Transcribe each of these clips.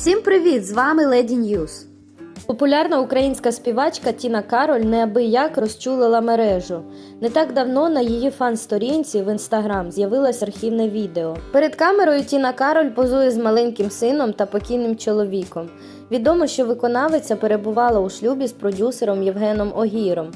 Всім привіт! З вами Леді Ньюз. Популярна українська співачка Тіна Кароль неабияк розчулила мережу. Не так давно на її фан-сторінці в інстаграм з'явилось архівне відео. Перед камерою Тіна Кароль позує з маленьким сином та покійним чоловіком. Відомо, що виконавиця перебувала у шлюбі з продюсером Євгеном Огіром.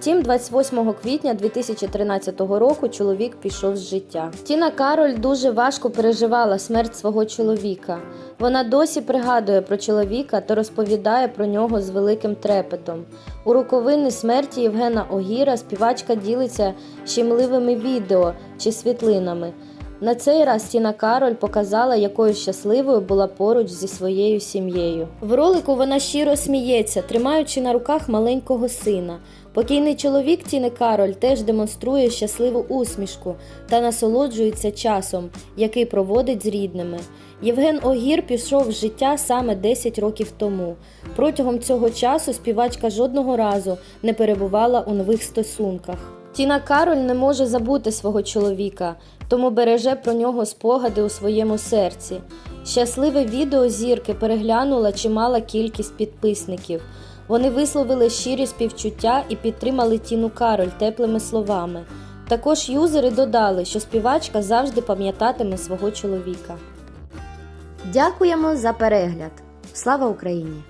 Втім, 28 квітня 2013 року чоловік пішов з життя. Тіна Кароль дуже важко переживала смерть свого чоловіка. Вона досі пригадує про чоловіка та розповідає про нього з великим трепетом. У роковини смерті Євгена Огіра співачка ділиться щемливими відео чи світлинами. На цей раз Тіна Кароль показала, якою щасливою була поруч зі своєю сім'єю. В ролику вона щиро сміється, тримаючи на руках маленького сина. Покійний чоловік Тіни Кароль теж демонструє щасливу усмішку та насолоджується часом, який проводить з рідними. Євген Огір пішов з життя саме 10 років тому. Протягом цього часу співачка жодного разу не перебувала у нових стосунках. Тіна Кароль не може забути свого чоловіка, тому береже про нього спогади у своєму серці. Щасливе відео зірки переглянула чимала кількість підписників. Вони висловили щирі співчуття і підтримали Тіну Кароль теплими словами. Також юзери додали, що співачка завжди пам'ятатиме свого чоловіка. Дякуємо за перегляд. Слава Україні!